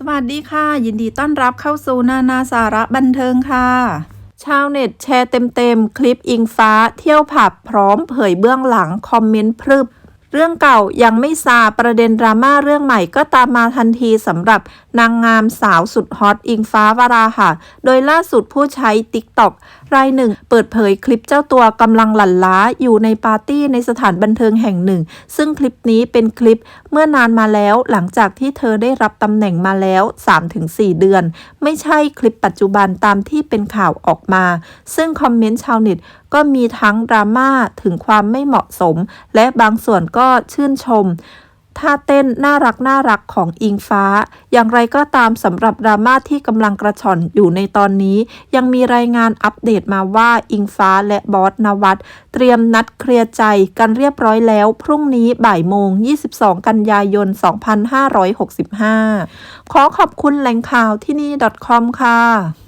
สวัสดีค่ะ ยินดีต้อนรับเข้าสู่นานาสาระบันเทิงค่ะ ชาวเน็ตแชร์เต็มๆ คลิปอิงฟ้าเที่ยวผับพร้อมเผยเบื้องหลังคอมเมนต์พรึบ เรื่องเก่ายังไม่ซาประเด็นดราม่าเรื่องใหม่ก็ตามมาทันทีสำหรับนางงามสาวสุดฮอตอิงฟ้าวราค่ะโดยล่าสุดผู้ใช้ TikTok รายหนึ่ง เปิดเผยคลิปเจ้าตัวกำลังหลั่นล้าอยู่ในปาร์ตี้ในสถานบันเทิงแห่งหนึ่ง ซึ่งคลิปนี้เป็นคลิปเมื่อนานมาแล้วหลังจากที่เธอได้รับตำแหน่งมาแล้ว 3-4 เดือน ไม่ใช่คลิปปัจจุบันตามที่เป็นข่าวออกมา ซึ่งคอมเมนต์ชาวเน็ตก็มีทั้งดราม่าถึงความไม่เหมาะสม และบางส่วนก็ชื่นชมท่าเต้นน่ารักน่ารักของอิงฟ้า อย่างไรก็ตามสำหรับดราม่าที่กำลังกระชอนอยู่ในตอนนี้ ยังมีรายงานอัปเดตมาว่าอิงฟ้าและบอสนวัตเตรียมนัดเคลียร์ใจกันเรียบร้อยแล้ว พรุ่งนี้บ่ายโมง 22 กันยายน 2565 ขอขอบคุณแหล่งข่าวที่นี่ .com ค่ะ